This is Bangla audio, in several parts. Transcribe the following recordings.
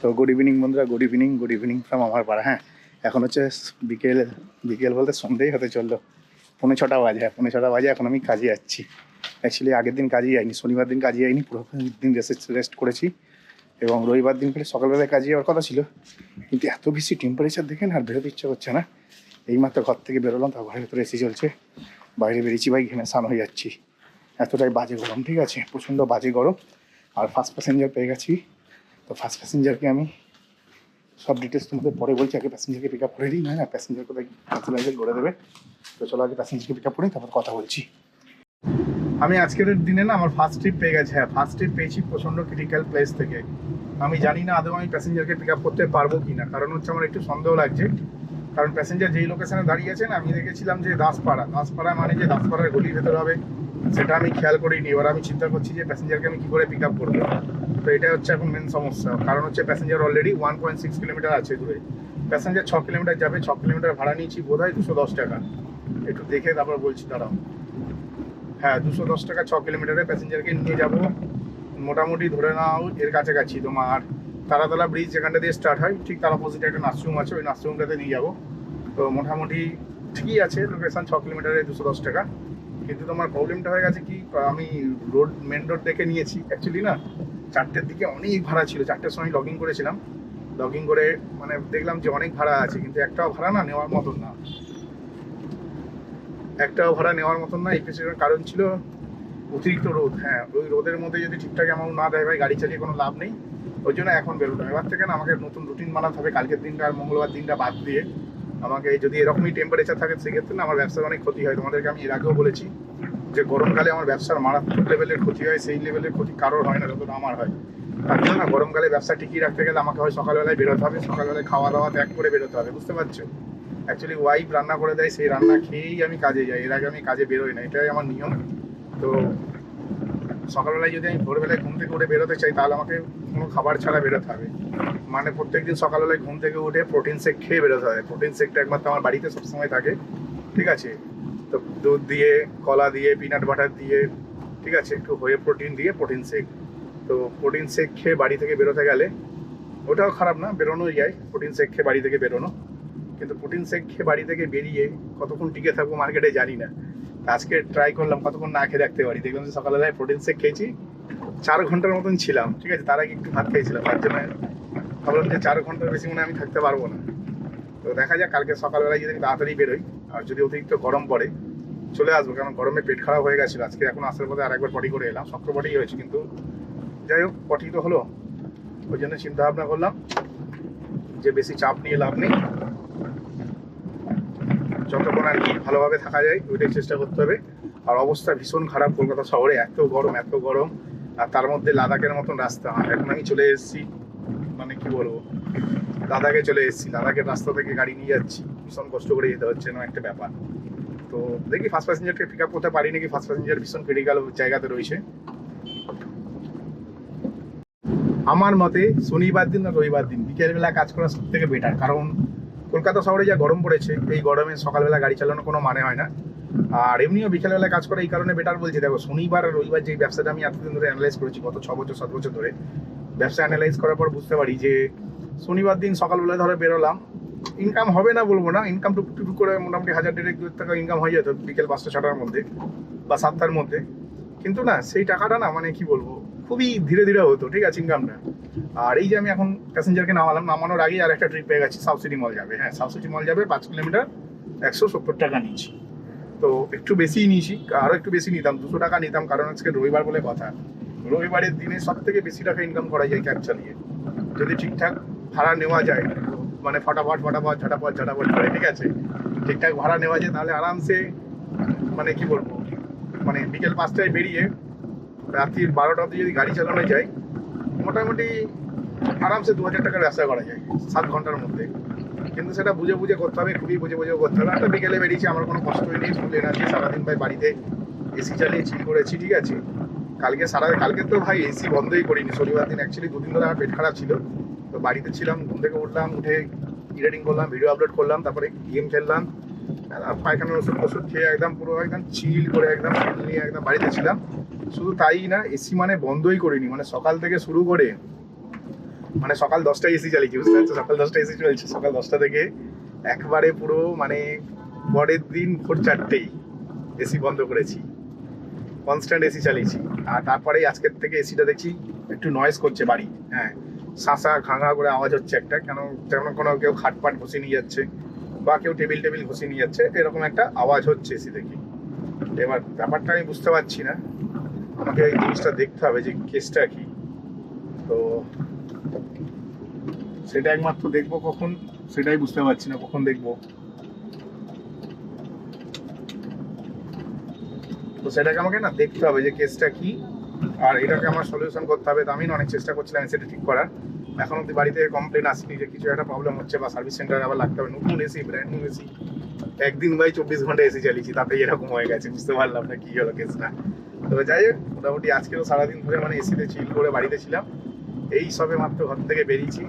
তো গুড ইভিনিং বন্ধুরা good evening good evening from আমার পাড়া হ্যাঁ? এখন হচ্ছে বিকেল বিকেল বলতে সন্ধ্যেই হতে চলল। পৌনে ছটা বাজে হ্যাঁ পৌনে ছটা বাজে, এখন আমি কাজে যাচ্ছি। অ্যাকচুয়ালি আগের দিন কাজে যাইনি, শনিবার দিন কাজে যাইনি, পুরো দিন রেস্ট রেস্ট করেছি। এবং রবিবার দিন ফেলে সকালবেলায় কাজে যাওয়ার কথা ছিল। কিন্তু এত বেশি টেম্পারেচার দেখেন, আর বেরোতে ইচ্ছা করছে না। এইমাত্র ঘর থেকে বেরোলাম তার ঘরের ভেতরে এসি চলছে। বাইরে বেরিয়েছি, ভাই, ঘেমে স্নান হয়ে যাচ্ছি। এতটাই বাজে গরম, ঠিক আছে? প্রচণ্ড বাজে গরম। আর ফার্স্ট প্যাসেঞ্জার পেয়ে গেছি। তো ফার্স্ট প্যাসেঞ্জারকে আমি সব ডিটেলস তোমাদের পরে বলছি, আগে প্যাসেঞ্জারকে পিক আপ করে দিই, না প্যাসেঞ্জার কোথায় ক্যান্সেলাইজের করে দেবে। তো চলো আগে প্যাসেঞ্জারকে পিক আপ করি, তারপর কথা বলছি। আমি আজকের দিনে না, আমার ফার্স্ট ট্রিপ পেয়ে গেছে হ্যাঁ ফার্স্ট ট্রিপ পেয়েছি প্রচণ্ড ক্রিটিক্যাল প্লেস থেকে। আমি জানি না আদৌ আমি প্যাসেঞ্জারকে পিক আপ করতে পারব কি না কারণ হচ্ছে আমার একটু সন্দেহ লাগছে। কারণ প্যাসেঞ্জার যেই লোকেশনে দাঁড়িয়ে আছেন, আমি দেখেছিলাম যে দাসপাড়া দাসপাড়া মানে যে দাসপাড়ার গলির ভেতরে হবে, সেটা আমি খেয়াল করিনি। এবার আমি চিন্তা করছি যে প্যাসেঞ্জারকে আমি কী করে পিক আপ করব। তো এটা হচ্ছে এখন মেন সমস্যা। কারণ হচ্ছে passenger already one point six kilometre আছে দূরে। প্যাসেঞ্জার ছ কিলোমিটার যাবে, ছ কিলোমিটার ভাড়া নিয়েছি বোধ হয় দুশো দশ টাকা। একটু দেখে তারপর বলছি, দাঁড়াও। হ্যাঁ দুশো দশ টাকা ছ কিলোমিটারে প্যাসেঞ্জারকে নিয়ে যাব। মোটামুটি ধরে নাও, এর কাছাকাছি তোমার তারাতলা ব্রিজ যেখানটা দিয়ে স্টার্ট হয়, ঠিক তার অপোজিটে একটা নার্সিংহোম আছে, ওই নার্সিংহোমটাতে নিয়ে যাব। তো মোটামুটি ঠিকই আছে লোকেশন ছ কিলোমিটারে দুশো দশ টাকা। কিন্তু তোমার প্রবলেমটা হয়ে গেছে কি, আমি রোড মেন রোড দেখে নিয়েছি। অ্যাকচুয়ালি না চারটের দিকে অনেক ভাড়া ছিল, চারটের সময় লগ ইন করেছিলাম। লগ করে মানে দেখলাম যে অনেক ভাড়া আছে, কিন্তু একটাও ভাড়া না নেওয়ার মতন না। একটাও ভাড়া নেওয়ার মতন না, এই পেছনের কারণ ছিল অতিরিক্ত রোদ। হ্যাঁ ওই রোদের মধ্যে যদি ঠিকঠাক অ্যামাউন্ট না দেয় ভাই, গাড়ি চালিয়ে কোনো লাভ নেই। ওই জন্য এখন বেরোলাম। এবার থেকে না আমাকে নতুন রুটিন বানাতে হবে, কালকের দিনটা আর মঙ্গলবার দিনটা বাদ দিয়ে। আমাকে যদি এরকমই টেম্পারেচার থাকে, সেক্ষেত্রে না আমার ব্যবসার অনেক ক্ষতি হয়। তোমাদেরকে আমি এর আগেও বলেছি। যে গরমকালে আমার ব্যবসার মারাত্মক লেভেলের ক্ষতি হয়, সেই লেভেলের ক্ষতি কারোর হয় না, যতটা আমার হয়। তার জন্য না গরমকালে ব্যবসা টিকিয়ে রাখতে গেলে আমাকে হয় সকালবেলায় বেরোতে হবে, সকালবেলায় খাওয়া দাওয়া ত্যাগ করে বেরোতে হবে, বুঝতে পারছ? অ্যাকচুয়ালি ওয়াইফ রান্না করে দেয়, সেই রান্না খেয়েই আমি কাজে যাই, এর আগে আমি কাজে বেরোই না, এটাই আমার নিয়ম। তো সকালবেলায় যদি আমি ভোরবেলায় ঘুম থেকে উঠে বেরোতে চাই, তাহলে আমাকে কোনো খাবার ছাড়া বেরোতে হবে। মানে প্রত্যেকদিন সকালবেলায় ঘুম থেকে উঠে প্রোটিন শেক খেয়ে বেরোতে হবে প্রোটিন শেকটা একমাত্র আমার বাড়িতে সবসময় থাকে, ঠিক আছে? তো দুধ দিয়ে, কলা দিয়ে পিনাট বাটার দিয়ে, ঠিক আছে, একটু হয়ে প্রোটিন দিয়ে প্রোটিন শেক তো প্রোটিন শেক খেয়ে বাড়ি থেকে বেরোতে গেলে, ওটাও খারাপ না, বেরোনোই যায়। প্রোটিন শেক খেয়ে বাড়ি থেকে বেরোনো। কিন্তু প্রোটিন শেক খেয়ে বাড়ি থেকে বেরিয়ে কতক্ষণ টিকে থাকব মার্কেটে জানি না। আজকে ট্রাই করলাম, কতক্ষণ না খেয়ে রাখতে পারি। দেখলাম যে সকালবেলায় প্রোটিন শেক খেয়েছি, চার ঘণ্টার মতন ছিলাম, ঠিক আছে, তার আগে একটু ভাত খেয়েছিলাম। তার জন্য ভাবলাম যে চার ঘণ্টার বেশি মনে আমি থাকতে পারব না। তো দেখা যাক, কালকে সকালবেলায় যদি তাড়াতাড়ি বেরোই আর যদি অতিরিক্ত গরম পড়ে, চলে আসব, কারণ গরমে পেট খারাপ হয়ে গেছিল। আজকে এখন আসার পথে আরেকবার পটি করে এলাম শক্ত পটি হয়েছে, কিন্তু যাই হোক, পটি তো হলো। ওই জন্য চিন্তা ভাবনা করলাম যে বেশি চাপ নিয়ে লাভ নেই। যতক্ষণ আর কি ভালোভাবে থাকা যায়, ওইটাই চেষ্টা করতে হবে। আর অবস্থা ভীষণ খারাপ, কলকাতা শহরে এত গরম এত গরম, আর তার মধ্যে লাদাখের মতন রাস্তা। আর এখন আমি চলে এসেছি মানে কি বলব, লাদাখে চলে এসেছি, লাদাখের রাস্তা থেকে গাড়ি নিয়ে যাচ্ছি। ভীষণ কষ্ট করে যেতে হচ্ছে না একটা ব্যাপার। তো দেখি ফার্স্ট প্যাসেঞ্জারকে পিক আপ করতে পারি নাকি? ফার্স্ট প্যাসেঞ্জার ভীষণ ক্রিটিক্যাল জায়গাতে রয়েছে। আমার মতে শনিবার দিন আর রবিবার দিন বিকেলবেলা কাজ করা সব থেকে বেটার কারণ কলকাতা শহরে যা গরম পড়েছে, এই গরমে সকালবেলা গাড়ি চালানোর কোনো মানে হয় না। আর এমনিও বিকেলবেলা কাজ করা এই কারণে বেটার বলছি। দেখো, শনিবার আর রবিবার যে ব্যবসাটা আমি এতদিন ধরে অ্যানালাইজ করেছি, গত ছ বছর, সাত বছর ধরে, ব্যবসা অ্যানালাইজ করার পর বুঝতে পারি যে শনিবার দিন সকালবেলা ধরে বেরোলাম ইনকাম হবে না বলব না ইনকাম টুক করে মোটামুটি হাজার দেড়েক দু টাকা ইনকাম হয়ে যেত বিকেল পাঁচটা, ছটার মধ্যে বা সাতটার মধ্যে। কিন্তু না, সেই টাকাটা না মানে কি বলব, খুবই ধীরে ধীরে হতো, ঠিক আছে ইনকামটা আর এই যে আমি এখন প্যাসেঞ্জারকে নামালাম, নামানোর আগেই আর একটা ট্রিপ পেয়ে গেছি সাউথ সিটি মল যাবে। হ্যাঁ সাউথ সিটি মল যাবে, পাঁচ কিলোমিটার একশো সত্তর টাকা নিয়েছি। তো একটু বেশিই নিয়েছি, আরও একটু বেশি নিতাম, দুশো টাকা নিতাম, কারণ আজকে রবিবার বলে কথা। রবিবারের দিনে সব থেকে বেশি টাকা ইনকাম করা যায় ক্যাব চালিয়ে। যদি ঠিকঠাক ভাড়া নেওয়া যায় মানে ফটাফট ফটাফট ঝটাফট ঝটাফট করে, ঠিক আছে? ঠিকঠাক ভাড়া নেওয়া যায়, তাহলে আরামসে মানে কি বলব মানে বিকেল পাঁচটায় বেরিয়ে রাত্রির বারোটা অবধি যদি গাড়ি চালানো যায়, মোটামুটি আরামসে দু হাজার টাকার ব্যবসা করা যায়, সাত ঘণ্টার মধ্যে। কিন্তু সেটা বুঝে বুঝে করতে হবে, খুবই বুঝে বুঝে করতে হবে। একটা বিকেলে বেরিয়েছি, আমার কোনো কষ্টই নেই ফুল এনার্জি সারাদিন ভাই বাড়িতে এসি চালিয়ে চিল করেছি, ঠিক আছে? কালকে সারা, কালকে তো ভাই এসি বন্ধই করিনি, শনিবার দিন অ্যাকচুয়ালি দুদিন ধরে আমার পেট খারাপ ছিল। তো বাড়িতে ছিলাম, ঘুম থেকে উঠলাম, উঠে এডিটিং করলাম ভিডিও আপলোড করলাম, তারপরে গেম খেললাম। পায়খানার ওষুধ ওষুধ খেয়ে একদম পুরো একদম চিল করে একদম নিয়ে একদম বাড়িতে ছিলাম। শুধু তাই না এসি মানে বন্ধই করিনি মানে সকাল থেকে শুরু করে মানে সকাল দশটায় এসি চালিয়েছি, বুঝতে পারছ? সকাল দশটায় এসি চলছে সকাল দশটা থেকে একবারে পুরো মানে পরের দিন ভোর চারটেই এসি বন্ধ করেছি। কনস্ট্যান্ট এসি চালিয়েছি। আর তারপরেই আজকের থেকে এসিটা দেখছি, একটু নয়েজ করছে বাড়ি হ্যাঁ। শাঁসা খাঙা করে আওয়াজ হচ্ছে একটা, কেন যেমন কোনো কেউ খাটপাট ঘষে নিয়ে যাচ্ছে, বা কেউ টেবিল টেবিল ঘষে নিয়ে যাচ্ছে, এরকম একটা আওয়াজ হচ্ছে এসি থেকে এবার ব্যাপারটা আমি বুঝতে পারছি না। আমাকে এই জিনিসটা দেখতে হবে যে কেসটা কি। তো সেটা একমাত্র দেখব কখন, সেটাই বুঝতে পারছি না কখন দেখব। তো সেটাকে আমাকে না দেখতে হবে যে কেসটা কি। আর এটাকে আমার সলিউশন করতে হবে। তো আমি অনেক চেষ্টা করছিলাম সেটা ঠিক করার। এখন অব্দি বাড়িতে কমপ্লেন আসেনি যে কিছু একটা প্রবলেম হচ্ছে বা সার্ভিস সেন্টারে আবার লাগতে হবে। নতুন এসি ব্র্যান্ড নিউ এসি একদিন বাই চব্বিশ ঘণ্টা এসি চালিয়েছি, তাতেই এরকম হয়ে গেছে। বুঝতে পারলাম না কি হলো কেসটা তবে যাই হোক, মোটামুটি আজকেও সারাদিন ধরে মানে এসিতে চিল করে বাড়িতে ছিলাম। এই সবে মাত্র ঘর থেকে বেরিয়েছি।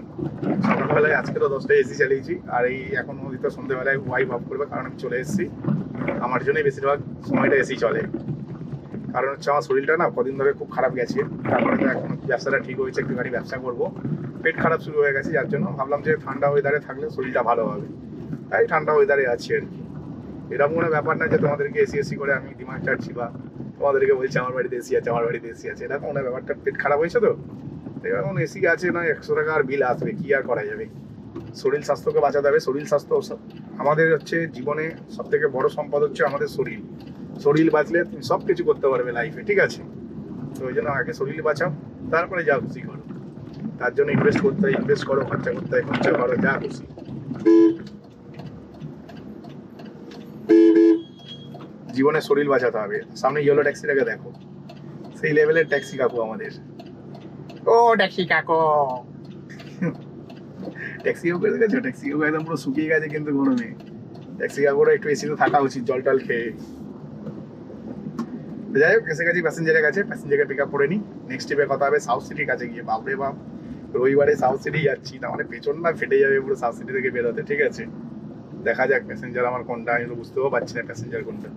সকালবেলায় আজকে তো দশটায় এসি চালিয়েছি। আর এই এখন হয়তো সন্ধ্যেবেলায় ওয়াইফ অফ করবে, কারণ আমি চলে এসেছি। আমার জন্যই বেশিরভাগ সময়টা এসি চলে। কারণ হচ্ছে আমার শরীরটা না কদিন ধরে খুব খারাপ গেছে। তারপরে এখন ব্যবসাটা ঠিক হয়েছে, একটুখানি ব্যবসা করব। পেট খারাপ শুরু হয়ে গেছে, যার জন্য ভাবলাম যে ঠান্ডা ওয়েদারে থাকলে শরীরটা ভালো হবে। তাই ঠান্ডা ওয়েদারে আছি আর কি। এরকম কোনো ব্যাপার না যে তোমাদেরকে এসি এসি করে আমি ডিমান্ড চাচ্ছি বা তোমাদেরকে বলছি আমার বাড়িতে এসি আছে, আমার বাড়িতে এসি আছে, এরকম কোনো ব্যাপারটা পেট খারাপ হয়েছে তো? এখন এসি আছে না, একশো টাকা আর বিল আসবে, কি আর করা যাবে? শরীর স্বাস্থ্যকে বাঁচাতে হবে, শরীর স্বাস্থ্য সব- আমাদের হচ্ছে জীবনে সব থেকে বড় সম্পদ হচ্ছে আমাদের শরীর। শরীর বাঁচলে তুমি সব কিছু করতে পারবে লাইফে ঠিক আছে? তো ওই জন্য আগে শরীর বাঁচাও, তারপরে যা খুশি করো। তার জন্য ইনভেস্ট করতে হয় ইনভেস্ট করো, খরচা করতে হয় খরচা করো, যা খুশি। জীবনে শরীর বাঁচাতে হবে। সামনে ইয়েলো ট্যাক্সিটাকে দেখো। সেই লেভেলের ট্যাক্সি কাকু আমাদের। ও ট্যাক্সি কাকু। ট্যাক্সি কাকু দেখেছ? ট্যাক্সি কাকু একদম পুরো শুকিয়ে গেছে কিন্তু গরমে। ট্যাক্সি কাকুরা একটু এসিতে থাকা উচিত জল টল খেয়ে। যাই হোক, এসে গেছি প্যাসেঞ্জারের কাছে। প্যাসেঞ্জারকে পিক আপ করে নিই। নেক্সট ট্রিপে কথা হবে সাউথ সিটির কাছে গিয়ে। বাপরে বাপ। রবিবারে সাউথ সিটি যাচ্ছি। না মানে পেছন না, ফেটে যাবে পুরো সাউথ সিটি থেকে বেরোতে, ঠিক আছে? দেখা যাক প্যাসেঞ্জার আমার কোনটা, আমি তো বুঝতেও পারছি না প্যাসেঞ্জার কোনটা।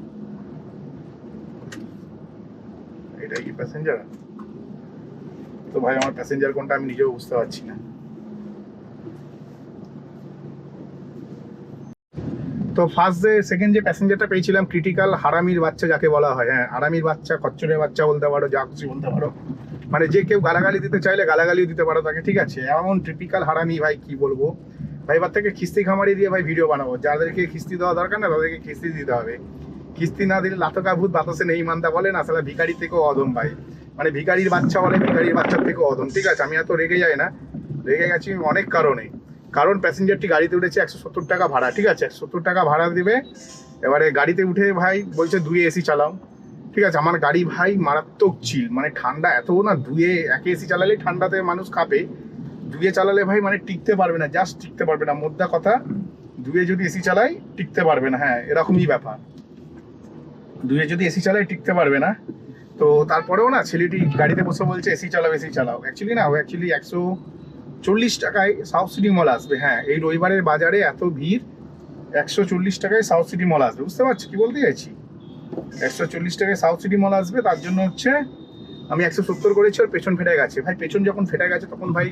এটাই কি প্যাসেঞ্জার তো ভাই, আমার প্যাসেঞ্জার কোনটা আমি নিজেও বুঝতে পারছি না। তো ফার্স্ট যে সেকেন্ড যে প্যাসেঞ্জারটা পেয়েছিলাম ক্রিটিক্যাল হারামির বাচ্চা যাকে বলা হয় হ্যাঁ হারামির বাচ্চা, খচ্চরের বাচ্চা বলতে পারো, যা খুশি বলতে পারো। মানে যে কেউ গালাগালি দিতে চাইলে গালাগালিও দিতে পারো তাকে, ঠিক আছে? এমন ট্রিপিক্যাল হারামি ভাই কি বলব? ভাই, এবার থেকে খিস্তি খামারি দিয়ে ভাই ভিডিও বানাবো। যাদেরকে খিস্তি দেওয়া দরকার না, তাদেরকে খিস্তি দিতে হবে। কিস্তি না দিলে লাতকা ভূত বাতাসে নেই মানতা না আসলে ভিখারি থেকেও অদম ভাই। মানে ভিখারির বাচ্চা বলে, ভিখারির বাচ্চার থেকেও অদম ঠিক আছে? আমি এত রেগে যাই না। রেগে গেছি অনেক কারণে। কারণ প্যাসেঞ্জারটি গাড়িতে উঠেছে একশো সত্তর টাকা ভাড়া, ঠিক আছে? সত্তর টাকা ভাড়া দেবে। এবারে গাড়িতে উঠে ভাই বলছে দুয়ে এসি চালাও। ঠিক আছে, আমার গাড়ি ভাই মারাত্মক চিল মানে ঠান্ডা এত না দুয়ে একে এসি চালালে ঠান্ডাতে মানুষ কাঁপে দুয়ে চালালে ভাই মানে টিকতে পারবে না জাস্ট টিকতে পারবে না, মোদ্দা কথা। দুয়ে যদি এসি চালাই, টিকতে পারবে না হ্যাঁ এরকমই ব্যাপার। দুয়ে যদি এসি চালাই, টিকতে পারবে না। তো তারপরেও না, ছেলেটি গাড়িতে বসে বলছে এসি চালাও এসি চালাও। অ্যাকচুয়ালি না অ্যাকচুয়ালি একশো চল্লিশ টাকায় সাউথ সিটি মল আসবে হ্যাঁ। এই রবিবারের বাজারে এত ভিড়, একশো চল্লিশ টাকায় সাউথ সিটি মল আসবে। বুঝতে পারছি? কি বলতে চাইছি? একশো চল্লিশ টাকায় সাউথ সিটি মল আসবে, তার জন্য হচ্ছে আমি একশো সত্তর করেছি ওর পেছন ফেটে গেছে। ভাই, পেছন যখন ফেটে গেছে, তখন ভাই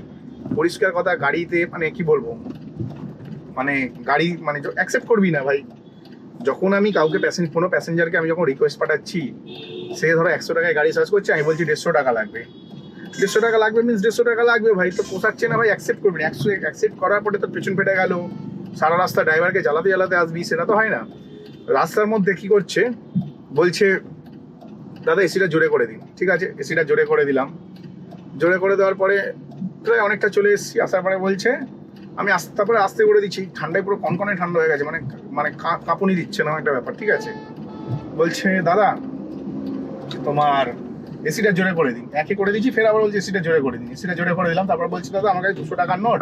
পরিষ্কার কথা, গাড়িতে মানে কি বলব? মানে গাড়ি মানে অ্যাকসেপ্ট করবি না ভাই, যখন আমি কাউকে প্যাসেঞ্জ কোনো প্যাসেঞ্জারকে আমি যখন রিকোয়েস্ট পাঠাচ্ছি, সে ধরো একশো টাকায় গাড়ি সার্চ করছে, আমি বলছি দেড়শো টাকা লাগবে। দেড়শো টাকা লাগবে মিনস দেড়শো টাকা লাগবে ভাই। তো পোষাচ্ছে না ভাই অ্যাকসেপ্ট করবি একশো অ্যাকসেপ্ট করার পরে তো পেছন ফেটে গেল। সারা রাস্তা ড্রাইভারকে জ্বালাতে জ্বালাতে আসবি, সেটা তো হয় না। রাস্তার মধ্যে কি করছে? বলছে, দাদা এসিটা জোরে করে দিন। ঠিক আছে এসিটা জোরে করে দিলাম। জোরে করে দেওয়ার পরে প্রায় অনেকটা চলে এসেছি। আসার পরে বলছে, আমি আস্তে তারপরে আস্তে করে দিচ্ছি। ঠান্ডায় পুরো কনকনে ঠান্ডা হয়ে গেছে। মানে মানে কাঁপুনি দিচ্ছে না একটা ব্যাপার। ঠিক আছে? বলছে, দাদা, তোমার এসিটা জোরে করে দিন। একে করে দিচ্ছি ফের আবার বলছি এসিটা জোরে করে দিন। এসিটা জোরে করে দিলাম তারপর বলছি দাদা আমার কাছে দুশো টাকার নোট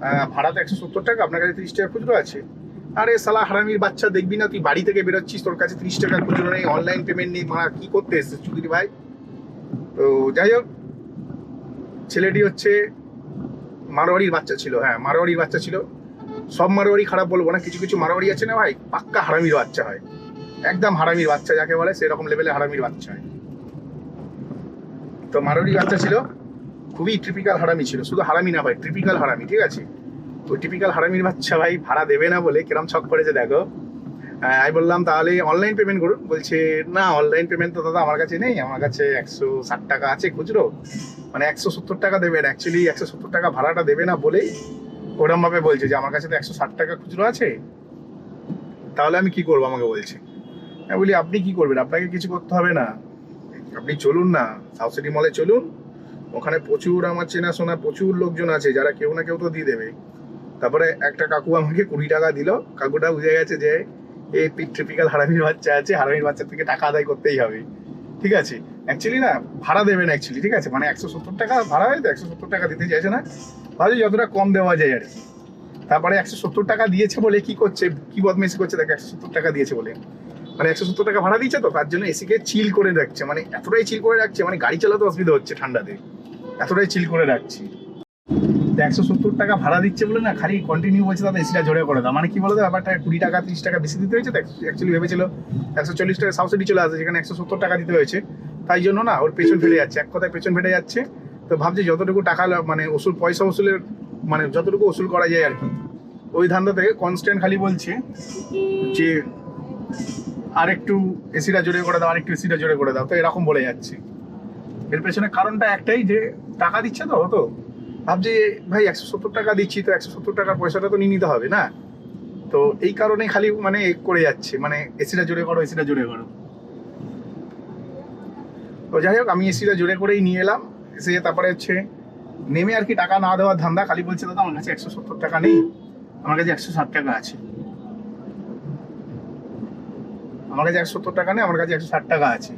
আহ, ভাড়া তো একশো সত্তর টাকা আপনার কাছে তিরিশ টাকা খুচরো আছে। আরে সালা হারামির বাচ্চা দেখবি না তুই বাড়ি থেকে বেরোচ্ছিস তোর কাছে তিরিশ টাকা খুচরো নেই অনলাইন পেমেন্ট নেই মা কি করতে এসছিস চুদির ভাই? তো যাই হোক ছেলেটি হচ্ছে মারোয়ারির বাচ্চা ছিল হ্যাঁ মারোয়ারির বাচ্চা ছিল। সব মারোয়ারি খারাপ বলব না কিছু কিছু মারোয়ারি আছে না ভাই? পাক্কা হারামির বাচ্চা হয়। একদম হারামির বাচ্চা যাকে বলে সেরকম লেভেলে হারামির বাচ্চা হয়। তো মারোয়ারি বাচ্চা ছিল খুবই ট্রিপিক্যাল হারামি ছিল, শুধু হারামি না ভাই ট্রিপিক্যাল হারামি, ঠিক আছে? ওই টিপিক্যাল হারামির বাচ্চা ভাই ভাড়া দেবে না বলে কিরম ছক করেছে দেখো। আমি বললাম, তাহলে অনলাইন পেমেন্ট করুন। বলছে, না অনলাইন পেমেন্ট তো দাদা আমার কাছে নেই। আমার কাছে একশো ষাট টাকা আছে খুচরো। মানে একশো সত্তর টাকা দেবেন অ্যাকচুয়ালি একশো সত্তর টাকা ভাড়াটা দেবে না বলেই ওরমভাবে বলছে যে, আমার কাছে তো একশো ষাট টাকা খুচরো আছে। তাহলে আমি কি করব? আমাকে বলছে। আমি বলি, আপনি কি করবেন? আপনাকে কিছু করতে হবে না। আপনি চলুন না সাউথ সিটি মলে চলুন। ওখানে প্রচুর আমার চেনাশোনা প্রচুর লোকজন আছে, যারা কেউ না কেউ তো দিয়ে দেবে। তারপরে একটা কাকু আমাকে কুড়ি টাকা দিল। কাকুটা বুঝে গেছে যে, এই ট্রিপিক্যাল হারামির বাচ্চা আছে, হারামির বাচ্চা থেকে টাকা আদায় করতেই হবে। ঠিক আছে? অ্যাকচুয়ালি না, ভাড়া দেবেন অ্যাকচুয়ালি ঠিক আছে? মানে একশো সত্তর টাকা ভাড়া হয় তো একশো সত্তর টাকা দিতে চাইছে না। ভাবছি যতটা কম দেওয়া যায় আর কি। তারপরে একশো সত্তর টাকা দিয়েছে বলে কি করছে, কি বদমেশি করছে, দেখো একশো সত্তর টাকা দিয়েছে বলে। মানে একশো সত্তর টাকা ভাড়া দিচ্ছে তো, তার জন্য এসিকে চিল করে রাখছে। মানে এতটাই চিল করে রাখছে মানে গাড়ি চালাতে অসুবিধা হচ্ছে ঠান্ডাতে। এতটাই চিল করে রাখছি। একশো সত্তর টাকা ভাড়া দিচ্ছে বলে না, খালি কন্টিনিউ বলছে দাদা এসিটা জোরে করে দাও। মানে কি বলতো, ব্যাপারটা কুড়ি টাকা, তিরিশ টাকা বেশি দিতে হয়েছে তো অ্যাকচুয়ালি ভেবেছিল একশো চল্লিশ টাকা সাবসিডি চলে আসে, যেখানে একশো সত্তর টাকা দিতে হয়েছে। তাই জন্য না, ওর পেছন ফেলে যাচ্ছে, এক কথায় পেছন ফেটে যাচ্ছে। তো ভাবছি যতটুকু টাকা মানে ওসুল পয়সা ওসুলের মানে যতটুকু ওসুল করা যায় আর কি। ওই ধান্দা থেকে কনস্ট্যান্ট খালি বলছে যে আর একটু এসিটা জোরে করে দাও আর একটু এসিটা জোরে করে দাও। তো এরকম বলে যাচ্ছে। এর পেছনে কারণটা একটাই যে, টাকা দিচ্ছে তো, হতো। ভাবছি, ভাই, একশো সত্তর টাকা দিচ্ছি, তো একশো সত্তর টাকার পয়সাটা তো নিয়ে নিতে হবে, না? তো এই কারণে খালি মানে করে যাচ্ছে মানে এসিটা জোরে করো, এসিটা জোরে করো। তো যাই হোক, আমি এসিটা জোরে করেই নিয়ে এলাম। এসে তারপরে হচ্ছে, নেমে আর কি টাকা না দেওয়ার ধান্দা, খালি বলছে, দাদা, আমার কাছে একশো সত্তর টাকা নেই। আমার কাছে একশো ষাট টাকা আছে। আমার কাছে একশো সত্তর টাকা নেই, আমার কাছে একশো ষাট টাকা আছে।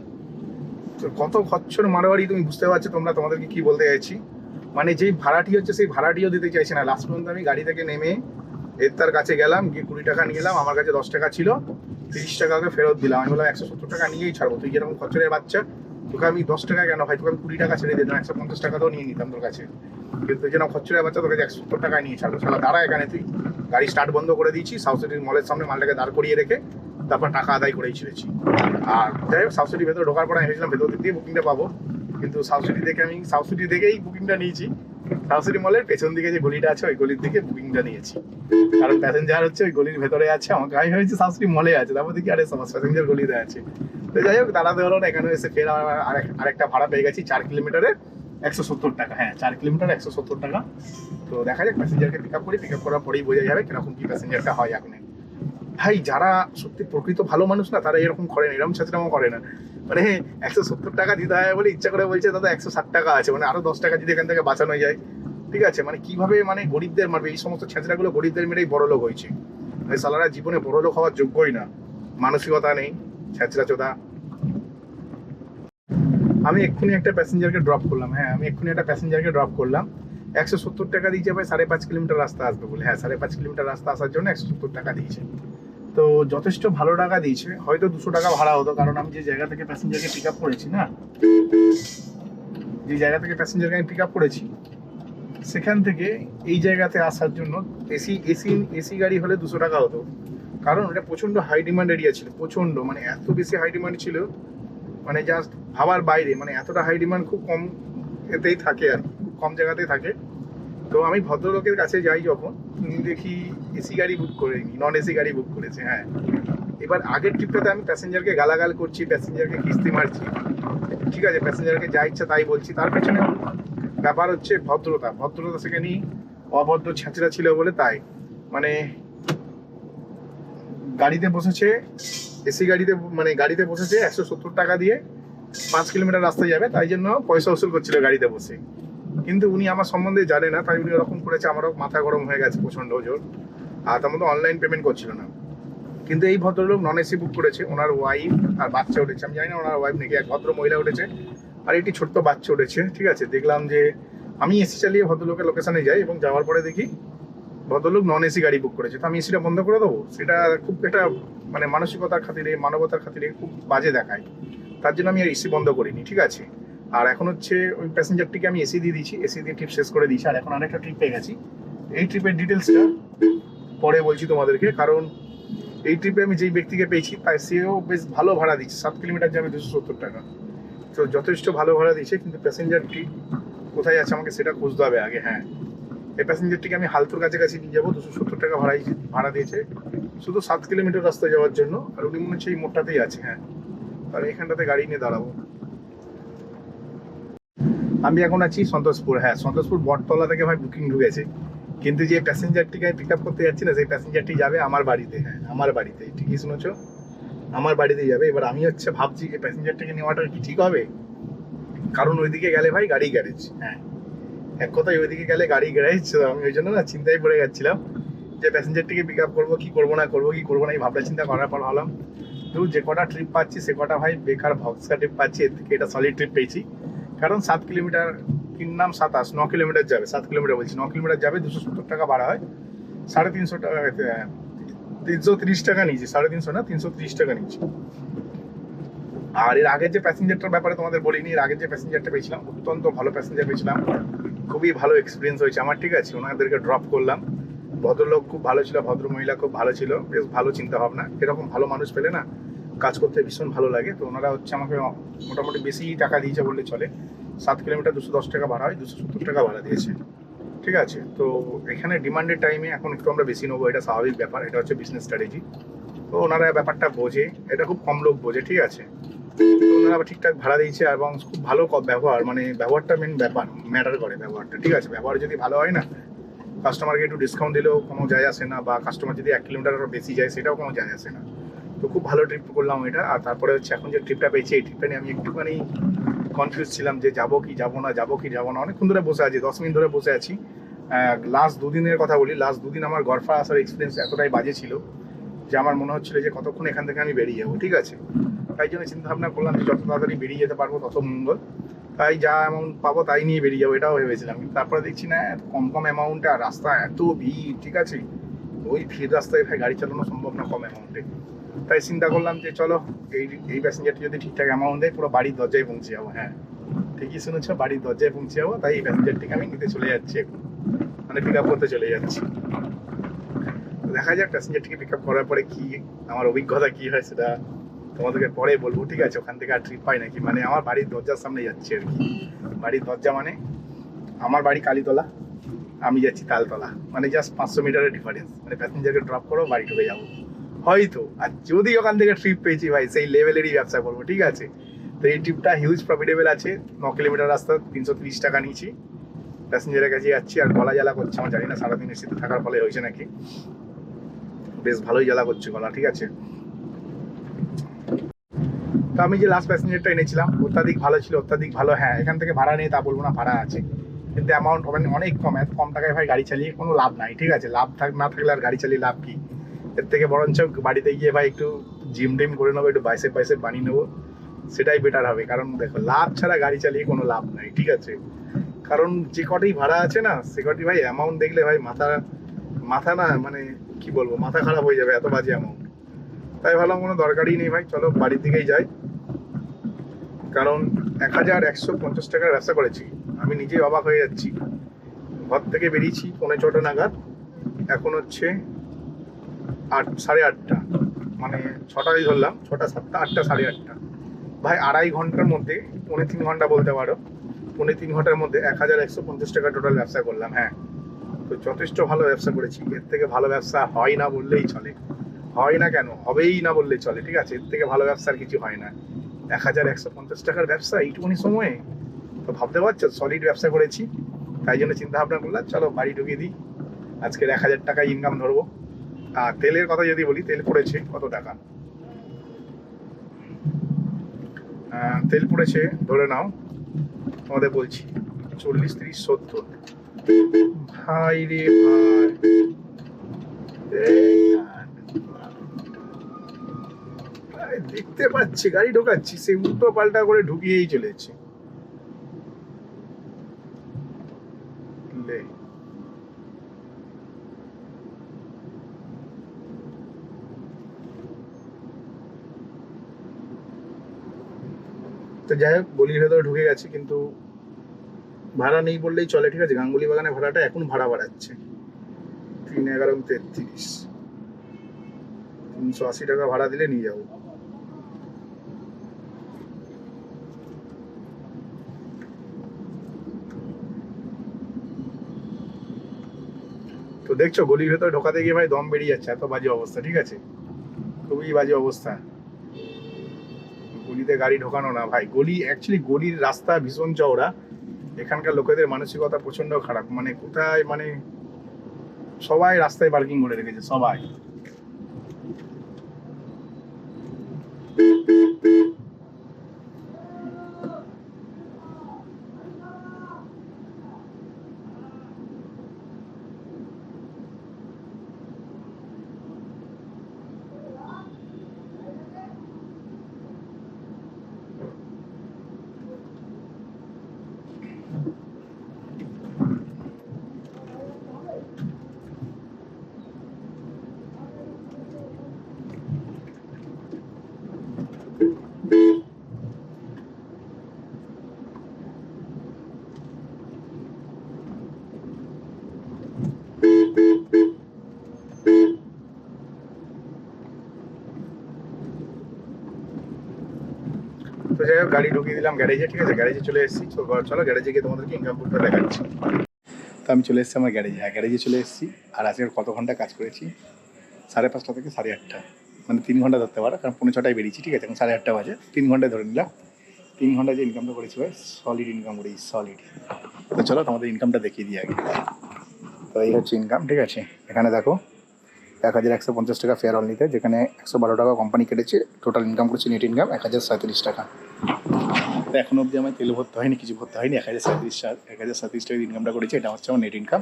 তো কত খচ্চর মারোয়ারি তুমি বুঝতে পারছ তোমরা, তোমাদেরকে কি বলতে চাইছি? মানে যেই ভাড়াটি হচ্ছে সেই ভাড়াটিও দিতে চাইছে না। লাস্ট পর্যন্ত আমি গাড়ি থেকে নেমে এর তার কাছে গেলাম, গিয়ে কুড়ি টাকা নিয়ে এলাম আমার কাছে দশ টাকা ছিল, তিরিশ টাকা ওকে ফেরত দিলাম। আমি বললাম, একশো সত্তর টাকা নিয়েই ছাড়বো, তুই যেরকম খচ্চরের বাচ্চা, তোকে আমি দশ টাকা কেন ভাই? তোকে আমি কুড়ি টাকা ছেড়ে দিতাম একশো পঞ্চাশ টাকাতেও নিয়ে নিতাম তোর কাছে। কিন্তু যেন খচ্চরের বাচ্চা, তোকে একশো সত্তর টাকা নিয়ে ছাড়বো। সালা দাঁড়া এখানে, তুই গাড়ি স্টার্ট বন্ধ করে দিয়েছি সাউথ সিটির মলের সামনে মালটাকে দাঁড় করিয়ে রেখে তারপর টাকা আদায় করেই ছেড়েছি। আর যাই হোক সিটির ভেতরে ঢোকার পরে আমি ভেবেছিলাম ভেতর দিয়ে বুকিংটা পাবো। কিন্তু সিটি দেখে আমি সিটি দেখেই বুকিংটা নিয়েছি। সিটি মলের পেছন দিকে যে গলিটা আছে, ওই গলির দিকে বুকিংটা নিয়েছি। কারণ প্যাসেঞ্জার হচ্ছে, ওই গলির ভেতরে আছে। আমাকে আমি ভেবেছি সিটি মলে আছে। তারপর দেখি, আরে সমাজ প্যাসেঞ্জার গলিতে আছে। তো যাই হোক, দাঁড়াতে হলো না। এখানে এসে ফের আরেক- আরেকটা ভাড়া পেয়ে গেছি চার কিলোমিটারে একশো সত্তর টাকা। হ্যাঁ চার কিলোমিটার একশো সত্তর টাকা। তো দেখা যাক প্যাসেঞ্জারকে পিক আপ করি। পিক আপ করার পরেই বোঝা যাবে কীরকম কি প্যাসেঞ্জারটা হয় এখন। ভাই, যারা সত্যি প্রকৃত ভালো মানুষ না, তারা এরকম করে না এরকম ছেঁচড়ামো করে না। মানে একশো সত্তর টাকা দিতে হয় বলে ইচ্ছা করে বলছে, দাদা, একশো ষাট টাকা আছে মানে আরও দশ টাকা যদি এখান থেকে বাঁচানো যায়। ঠিক আছে মানে কীভাবে মানে গরিবদের মারবে? এই সমস্ত ছেঁচড়াগুলো গরিবদের মেরেই বড় লোক হয়েছে। মানে সালারা জীবনে বড় লোক হওয়ার যোগ্যই না। মানসিকতা নেই ছেঁচড়া চোদা আমি এক্ষুনি একটা প্যাসেঞ্জারকে ড্রপ করলাম হ্যাঁ আমি এক্ষুনি একটা প্যাসেঞ্জারকে ড্রপ করলাম। একশো সত্তর টাকা দিয়েছে ভাই, সাড়ে পাঁচ কিলোমিটার রাস্তা আসবে বলে। হ্যাঁ সাড়ে পাঁচ কিলোমিটার রাস্তা আসার জন্য একশো সত্তর টাকা দিয়েছে। তো যথেষ্ট ভালো টাকা দিয়েছে। হয়তো দুশো টাকা ভাড়া হতো, কারণ আমি যে জায়গা থেকে প্যাসেঞ্জারকে পিক আপ করেছি, না? যে জায়গা থেকে প্যাসেঞ্জারকে আমি পিক আপ করেছি, সেখান থেকে এই জায়গাতে আসার জন্য এসি এসি এসি গাড়ি হলে দুশো টাকা হতো। কারণ এটা প্রচণ্ড হাই ডিমান্ড এরিয়া ছিল প্রচণ্ড মানে এত বেশি হাই ডিমান্ড ছিল মানে জাস্ট ভাবার বাইরে মানে এতটা হাই ডিমান্ড খুব কম এতেই থাকে আর কম জায়গাতেই থাকে। তো আমি ভদ্রলোকের কাছে যাই যখন দেখি এসি গাড়ি বুক করে নন এসি গাড়ি বুক করেছে হ্যাঁ। এবার আগের ট্রিপটাতে আমি প্যাসেঞ্জারকে গালাগাল করছি প্যাসেঞ্জারকে কিস্তি মারছি। ঠিক আছে প্যাসেঞ্জারকে যা ইচ্ছা তাই বলছি, তার পেছনে ব্যাপার হচ্ছে ভদ্রতা। ভদ্রতা সেখানেই অভদ্র ছেঁচড়া ছিল বলে তাই। মানে গাড়িতে বসেছে, এসি গাড়িতে মানে গাড়িতে বসেছে একশো সত্তর টাকা দিয়ে, পাঁচ কিলোমিটার রাস্তা যাবে, তাই জন্য পয়সা উসুল করছিল গাড়িতে বসে। কিন্তু উনি আমার সম্বন্ধে জানে না, তাই উনি ওরকম করেছে, আমারও মাথা গরম হয়ে গেছে প্রচণ্ড জোর। আর তার মধ্যে অনলাইন পেমেন্ট করছিল না। কিন্তু এই ভদ্রলোক নন এসি বুক করেছে, ওনার ওয়াইফ আর বাচ্চা উঠেছে। আমি জানি না ওনার ওয়াইফ নাকি এক ভদ্র মহিলা উঠেছে, আর একটি ছোট্ট বাচ্চা উঠেছে, ঠিক আছে? দেখলাম যে আমি এসি চালিয়ে ভদ্রলোকের লোকেশনে যাই এবং যাওয়ার পরে দেখি ভদ্রলোক নন এসি গাড়ি বুক করেছে। তো আমি এসিটা বন্ধ করে দেবো? সেটা খুব একটা মানে মানসিকতার খাতিরে, মানবতার খাতিরে খুব বাজে দেখায়। তার জন্য আমি আর এসি বন্ধ করিনি, ঠিক আছে? আর এখন হচ্ছে ওই প্যাসেঞ্জারটিকে আমি এসি দিয়ে দিয়েছি। এসি দিয়ে ট্রিপ শেষ করে দিয়েছি। আর এখন আরেকটা ট্রিপ পেয়ে গেছি। এই ট্রিপের ডিটেলসটা পরে বলছি তোমাদেরকে। কারণ এই ট্রিপে আমি যেই ব্যক্তিকে পেয়েছি, তাই সেও বেশ ভালো ভাড়া দিচ্ছে সাত কিলোমিটার যাবে দুশো সত্তর টাকা। তো যথেষ্ট ভালো ভাড়া দিচ্ছে কিন্তু প্যাসেঞ্জারটি কোথায় আছে আমাকে সেটা খুঁজতে হবে আগে হ্যাঁ। এই প্যাসেঞ্জারটিকে আমি হালতুর কাছাকাছি নিয়ে যাব। দুশো সত্তর টাকা ভাড়াই ভাড়া দিয়েছে। শুধু সাত কিলোমিটার রাস্তা যাওয়ার জন্য। আর উনি মনে হচ্ছে এই মোড়টাতেই আছে হ্যাঁ। আর এখানটাতে গাড়ি নিয়ে দাঁড়াবো। আমি এখন আছি সন্তোষপুর হ্যাঁ সন্তোষপুর বটতলা থেকে ভাই বুকিং ঢুকেছে। কিন্তু যে প্যাসেঞ্জারটিকে আমি পিক আপ করতে যাচ্ছি না, সেই প্যাসেঞ্জারটি যাবে আমার বাড়িতে হ্যাঁ আমার বাড়িতে। ঠিকই শুনেছো? আমার বাড়িতে যাবে। এবার আমি হচ্ছে ভাবছি যে প্যাসেঞ্জারটাকে নেওয়াটা কি ঠিক হবে? কারণ ওইদিকে গেলে ভাই গাড়ি গ্যারেজ হ্যাঁ। এক কথায় ওইদিকে গেলে গাড়ি গ্যারেজ আমি ওই জন্য না চিন্তায় পড়ে যাচ্ছিলাম যে প্যাসেঞ্জারটিকে পিক আপ করব, কি করব, না করব, কি করব না, এই ভাবনা চিন্তা করার পর হলাম তো যে কটা ট্রিপ পাচ্ছি, সে কটা ভাই বেকার ভক্সা ট্রিপ পাচ্ছি, এর থেকে এটা সলিড ট্রিপ পেয়েছি। কারণ সাত কিলোমিটার কিনলাম সাতাশ ন কিলোমিটার যাবে, সাত কিলোমিটার বলছি, ন কিলোমিটার যাবে, দুশো সত্তর টাকা ভাড়া হয়। সাড়ে তিনশো টাকা তিনশো তিরিশ টাকা নিয়েছি, সাড়ে তিনশো না, তিনশো তিরিশ টাকা নিয়েছি। আর এর আগের যে প্যাসেঞ্জারটার ব্যাপারে তোমাদের বলিনি, এর আগের যে প্যাসেঞ্জারটা পেয়েছিলাম, অত্যন্ত ভালো প্যাসেঞ্জার পেয়েছিলাম। খুবই ভালো এক্সপিরিয়েন্স হয়েছে। আমার ঠিক আছে, ওনাদেরকে ড্রপ করলাম। ভদ্রলোক খুব ভালো ছিল ভদ্র মহিলা খুব ভালো ছিল, বেশ ভালো চিন্তা ভাবনা এরকম ভালো মানুষ পেলে না কাজ করতে ভীষণ ভালো লাগে। তো ওনারা হচ্ছে আমাকে মোটামুটি বেশি টাকা দিয়েছে বললে চলে। সাত কিলোমিটার দুশো দশ টাকা ভাড়া হয়, দুশো সত্তর টাকা ভাড়া দিয়েছে। ঠিক আছে? তো এখানে ডিমান্ডের টাইমে এখন একটু আমরা বেশি নেব, এটা স্বাভাবিক ব্যাপার, এটা হচ্ছে বিজনেস স্ট্র্যাটেজি তো ওনারা ব্যাপারটা বোঝে, এটা খুব কম লোক বোঝে, ঠিক আছে? ওনারা ঠিকঠাক ভাড়া দিয়েছে এবং খুব ভালো ব্যবহার মানে ব্যবহারটা মেন ব্যাপার ম্যাটার করে ব্যবহারটা, ঠিক আছে? ব্যবহার যদি ভালো হয় না কাস্টমারকে একটু ডিসকাউন্ট দিলেও কোনো যায় আসে না, বা কাস্টমার যদি এক কিলোমিটার বেশি যায়, সেটাও কোনো যায় আসে না। তো খুব ভালো ট্রিপ করলাম এটা। আর তারপরে হচ্ছে এখন যে ট্রিপটা পেয়েছি, এই ট্রিপটা নিয়ে আমি একটুখানি কনফিউজ ছিলাম যে যাব কি, যাব না, যাব কি, যাব না। অনেকক্ষণ ধরে বসে আছি, দশ মিনিট ধরে বসে আছি। লাস্ট দুদিনের কথা বলি লাস্ট দুদিন আমার গরফা আসার এক্সপিরিয়েন্স এতটাই বাজে ছিল যে আমার মনে হচ্ছিল যে কতক্ষণ এখান থেকে আমি বেরিয়ে যাব, ঠিক আছে? তাই জন্য চিন্তা ভাবনা করলাম যে যত তাড়াতাড়ি বেরিয়ে যেতে পারব, তত মঙ্গল। তাই যা অ্যামাউন্ট পাবো তাই নিয়ে বেরিয়ে যাব, এটাও ভেবেছিলাম। তারপরে দেখছি না, এত কম কম অ্যামাউন্টে আর রাস্তা এত ভিড়, ঠিক আছে? ওই ভিড় রাস্তায় ভাই গাড়ি চালানো সম্ভব না কম অ্যামাউন্টে তাই চিন্তা করলাম যে চলো, এই এই প্যাসেঞ্জারটি যদি ঠিকঠাক অ্যামাউন্ট দেয়, পুরো বাড়ির দরজায় পৌঁছে যাব হ্যাঁ। ঠিকই শুনেছো, বাড়ির দরজায় পৌঁছে যাব, তাই এই প্যাসেঞ্জারটিকে আমি নিতে চলে যাচ্ছি এখন। মানে পিক আপ করতে চলে যাচ্ছি। দেখা যাক প্যাসেঞ্জারটিকে পিক আপ করার পরে কি, আমার অভিজ্ঞতা কি হয় সেটা তোমাদেরকে পরে বলব। ঠিক আছে, ওখান থেকে আর ট্রিপ পাই নাকি মানে আমার বাড়ির দরজার সামনে যাচ্ছি আর কি। বাড়ির দরজা মানে আমার বাড়ি কালীতলা, আমি যাচ্ছি তালতলা। মানে জাস্ট পাঁচশো মিটারের ডিফারেন্স মানে প্যাসেঞ্জারকে ড্রপ করো, বাড়ি ঢুকে যাব। হয়তো। আর যদি ওখান থেকে ট্রিপ পেয়েছি, ভাই, সেই লেভেলেরই ব্যবসা করব, ঠিক আছে? তো এই ট্রিপটা হিউজ প্রফিটেবল আছে। ন কিলোমিটার রাস্তা, তিনশো তিরিশ টাকা নিয়েছি। প্যাসেঞ্জারের কাছে যাচ্ছি, আর গলা জ্বালা করছে, আমার জানি না, সারাদিন এসিতে থাকার ফলে হয়েছে নাকি? বেশ ভালোই জ্বালা করছে গলা, ঠিক আছে? তো আমি যে লাস্ট প্যাসেঞ্জারটা এনেছিলাম, অত্যাধিক ভালো ছিল, অত্যাধিক ভালো হ্যাঁ এখান থেকে ভাড়া নেই, তা বলব না, ভাড়া আছে। কিন্তু অ্যামাউন্ট অনেক কম, এত কম টাকায় ভাই গাড়ি চালিয়ে কোনো লাভ নাই, ঠিক আছে? লাভ থাক, না থাকলে আর গাড়ি চালিয়ে লাভ কি? এর থেকে বরঞ্চ বাড়িতে গিয়ে ভাই একটু জিম টিম করে নেব, একটু বাইসে বাইসেপ বানিয়ে নেব, সেটাই বেটার হবে। কারণ দেখো, লাভ ছাড়া গাড়ি চালিয়ে কোনো লাভ নাই, ঠিক আছে? কারণ যে কটাই ভাড়া আছে না, সে কটি ভাই অ্যামাউন্ট দেখলে ভাই মাথা মাথা না মানে কি বলব, মাথা খারাপ হয়ে যাবে এত বাজে অ্যামাউন্ট তাই ভাবলাম কোনো দরকারই নেই ভাই, চলো বাড়ির দিকেই যাই। কারণ এক হাজার একশো পঞ্চাশ টাকার ব্যবসা করেছি, আমি নিজেই অবাক হয়ে যাচ্ছি। ঘর থেকে বেরিয়েছি, পৌনে ছটা নাগাদ, এখন হচ্ছে আট, সাড়ে আটটা। মানে ছটাই ধরলাম, ছটা সাতটা, আটটা, সাড়ে আটটা। ভাই, আড়াই ঘণ্টার মধ্যে, পৌনে তিন ঘণ্টা বলতে পারো, পৌনে তিন ঘণ্টার মধ্যে এক হাজার একশো পঞ্চাশ টাকা টোটাল ব্যবসা করলাম হ্যাঁ। তো যথেষ্ট ভালো ব্যবসা করেছি, এর থেকে ভালো ব্যবসা হয় না বললেই চলে। হয় না কেন? হবেই না বললেই চলে, ঠিক আছে? এর থেকে ভালো ব্যবসা আর কিছু হয় না। এক হাজার একশো পঞ্চাশ টাকার ব্যবসা, এইটুকুনি সময়ে। তো ভাবতে পারছ সলিড ব্যবসা করেছি। তাই জন্য চিন্তা ভাবনা করলাম, চলো বাড়ি ঢুকিয়ে দিই। আজকের এক হাজার টাকা ইনকাম ধরবো। আর তেলের কথা যদি বলি, তেল পড়েছে, কত টাকা? তেল পড়েছে, ধরে নাও, তোমাদের বলছি, চল্লিশ, তিরিশ, সত্তর। ভাই রে ভাই। দেখতে পাচ্ছি, গাড়ি ঢোকাচ্ছি সে উল্টো পাল্টা করে ঢুকিয়েই চলেছে। তো যাই হোক, গলির ভেতরে ঢুকে গেছে, কিন্তু ভাড়া নেই বললেই চলে, ঠিক আছে? গাঙ্গুলি বাগানে ভাড়াটা এখন ভাড়া বাড়াচ্ছে। তিন এগারো তেত্রিশ। তিনশো আশি টাকা ভাড়া দিলে নিয়ে যাব। তো দেখছ, গলির ভেতরে ঢোকাতে গিয়ে ভাই দম বেরিয়ে যাচ্ছে, এত বাজে অবস্থা, ঠিক আছে? খুবই বাজে অবস্থা। গলিতে গাড়ি ঢোকানো না, ভাই। গলি অ্যাকচুয়ালি গলির রাস্তা ভীষণ চওড়া। এখানকার লোকেদের মানসিকতা প্রচণ্ড খারাপ। মানে কোথায় মানে সবাই রাস্তায় পার্কিং করে রেখেছে, সবাই। গাড়ি ঢুকিয়ে দিলাম গ্যারেজে ঠিক আছে? গ্যারেজে চলে এসেছি। চলো গ্যারেজে গিয়ে তোমাদেরকে ইনকাম করতে দেখাচ্ছি। তো আমি চলে এসেছি আমার গ্যারেজে হ্যাঁ গ্যারেজে চলে এসেছি। আর আজকে কত ঘণ্টা কাজ করেছি? সাড়ে পাঁচটা থেকে সাড়ে আটটা। মানে তিন ঘণ্টা ধরতে পারো, কারণ পৌনে ছটায় বেরিয়েছি, ঠিক আছে? এখন সাড়ে আটটা বাজে। তিন ঘন্টায় ধরে নিলাম। তিন ঘণ্টা যে ইনকামটা করেছি ভাই সলিড ইনকাম করেছি সলিড তো চলো, তোমাদের ইনকামটা দেখিয়ে দিই আগে। তো এই হচ্ছে ইনকাম ঠিক আছে? এখানে দেখো, এক হাজার একশো পঞ্চাশ টাকা ফেয়ার অল নিতে, যেখানে একশো বারো টাকা কোম্পানি কেটেছে টোটাল ইনকাম করছি নেট ইনকাম এক হাজার সাঁত্রিশ টাকা। তো এখন অবধি আমার তেল ভরতে হয়নি, কিছু ভরতে হয়নি। এক হাজার সাঁত্রিশ এক হাজার সাঁত্রিশ টাকা ইনকামটা করেছি, এটা হচ্ছে আমার নেট ইনকাম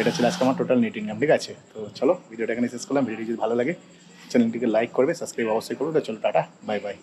এটা ছিল আজকে আমার টোটাল নেট ইনকাম ঠিক আছে? তো চলো ভিডিওটা এখানে শেষ করলাম। ভিডিওটি যদি ভালো লাগে চ্যানেলটিকে লাইক করবে সাবস্ক্রাইব অবশ্যই করবে। তো চলো, টাটা বাই বাই